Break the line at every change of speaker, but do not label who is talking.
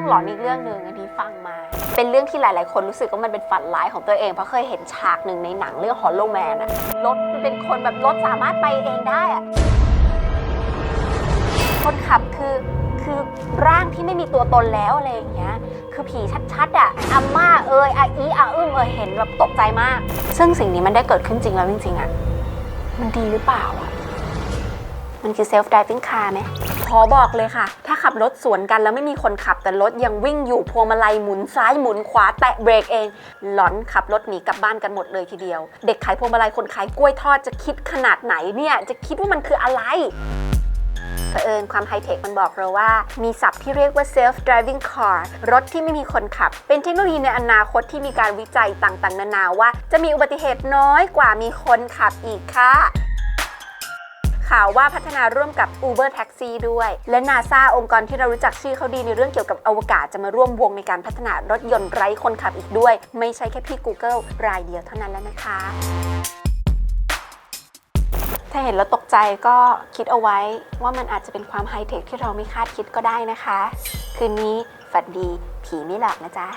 รื่องหลอนอีกเรื่องหนึ่งอันที่ฟังมา เป็นเรื่องที่หลาย ๆ คนรู้สึกว่ามันเป็นฝันร้ายของตัวเองเพราะเคยเห็นฉากหนึ่งในหนังเรื่องฮอลโลแมนอะรถมันเป็นคนแบบรถสามารถไปเองได้อะคนขับคือคือร่างที่ไม่มีตัวตนแล้วอะไรอย่างเงี้ย คือผีชัดๆอะอาม่าเอยอาอีอาอึ้มเอยเห็นแบบตกใจมาก ซึ่งสิ่งนี้มันได้เกิดขึ้นจริงแล้วจริงๆอะมันดีหรือเปล่าอะมันคือ self driving car ไหม ขอบอกเลยค่ะ ถ้าขับรถสวนกันแล้วไม่มีคนขับแต่รถยังวิ่งอยู่พวงมาลัยหมุนซ้ายหมุนขวาแตะเบรกเอง หลอนขับรถหนีกลับบ้านกันหมดเลยทีเดียว เด็กขายพวงมาลัยคนขายกล้วยทอดจะคิดขนาดไหนเนี่ยจะคิดว่ามันคืออะไรเผอิญความไฮเทคมันบอกเราว่า มีศัพท์ที่เรียกว่า self driving car รถที่ไม่มีคนขับ เป็นเทคโนโลยีในอนาคตที่มีการวิจัยต่างๆ นานาว่า จะมีอุบัติเหตุน้อยกว่ามีคนขับอีกค่ะ ข่าวว่าพัฒนาร่วมกับ Uber Taxi ด้วย และ NASA องค์กรที่เรารู้จักชื่อเขาดีในเรื่องเกี่ยวกับอวกาศจะมาร่วมวงในการพัฒนารถยนต์ไร้คนขับอีกด้วย ไม่ใช่แค่พี่ Google รายเดียวเท่านั้นแล้วนะคะ ถ้าเห็นแล้วตกใจก็คิดเอาไว้ว่ามันอาจจะเป็นความไฮเทคที่เราไม่คาดคิดก็ได้นะคะ คืนนี้ฝันดีผีไม่หลับนะจ๊ะ